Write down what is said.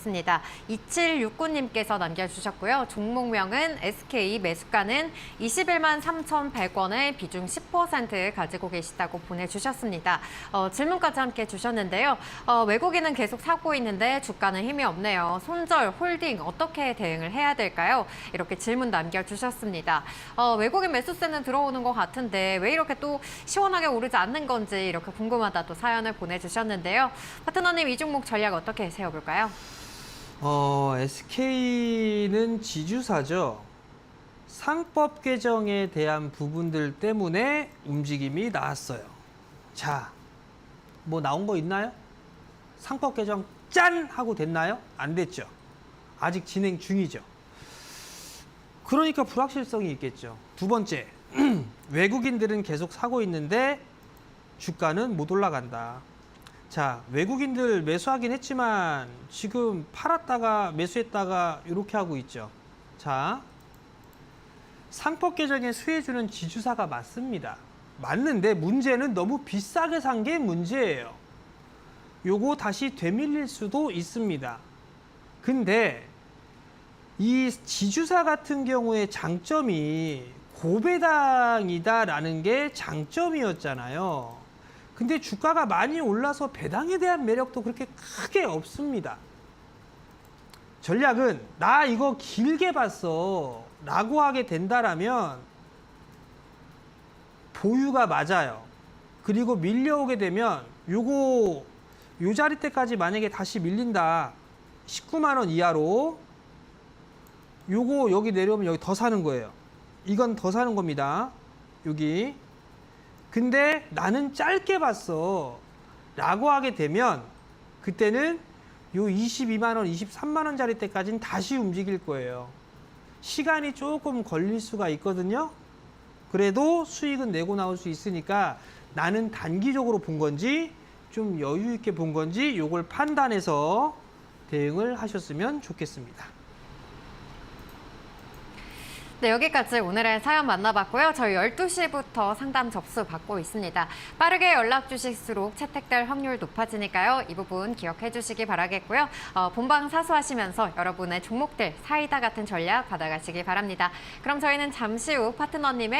보겠습니다. 2769님께서 남겨주셨고요. 종목명은 SK 매수가는 21만 3,100원에 비중 10% 가지고 계시다고 보내주셨습니다. 어, 질문까지 함께 주셨는데요. 어, 외국인은 계속 사고 있는데 주가는 힘이 없네요. 손절, 홀딩 어떻게 대응을 해야 될까요? 이렇게 질문 남겨주셨습니다. 어, 외국인 매수세는 들어오는 것 같은데 왜 이렇게 또 시원하게 오르지 않는 건지 이렇게 궁금하다 또 사연을 보내주셨는데요. 파트너님 이 종목 전략 어떻게 세워볼까요? 어, SK는 지주사죠. 상법 개정에 대한 부분들 때문에 움직임이 나왔어요. 자, 뭐 나온 거 있나요? 상법 개정 짠 하고 됐나요? 안 됐죠. 아직 진행 중이죠. 그러니까 불확실성이 있겠죠. 두 번째, 외국인들은 계속 사고 있는데 주가는 못 올라간다. 자, 외국인들 매수하긴 했지만 지금 팔았다가 매수했다가 이렇게 하고 있죠. 자, 상법 개정에 수혜주는 지주사가 맞습니다. 맞는데 문제는 너무 비싸게 산 게 문제예요. 요거 다시 되밀릴 수도 있습니다. 근데 이 지주사 같은 경우에 장점이 고배당이다라는 게 장점이었잖아요. 근데 주가가 많이 올라서 배당에 대한 매력도 그렇게 크게 없습니다. 전략은 나 이거 길게 봤어 라고 하게 된다라면 보유가 맞아요. 그리고 밀려오게 되면 요거 요 자리 때까지 만약에 다시 밀린다 19만 원 이하로 요거 여기 내려오면 여기 더 사는 거예요. 이건 더 사는 겁니다. 여기 근데 나는 짧게 봤어. 라고 하게 되면 그때는 요 22만 원, 23만 원짜리 때까지는 다시 움직일 거예요. 시간이 조금 걸릴 수가 있거든요. 그래도 수익은 내고 나올 수 있으니까 나는 단기적으로 본 건지 좀 여유 있게 본 건지 요걸 판단해서 대응을 하셨으면 좋겠습니다. 네, 여기까지 오늘의 사연 만나봤고요. 저희 12시부터 상담 접수 받고 있습니다. 빠르게 연락 주실수록 채택될 확률 높아지니까요. 이 부분 기억해 주시기 바라겠고요. 어, 본방 사수하시면서 여러분의 종목들 사이다 같은 전략 받아가시기 바랍니다. 그럼 저희는 잠시 후 파트너님의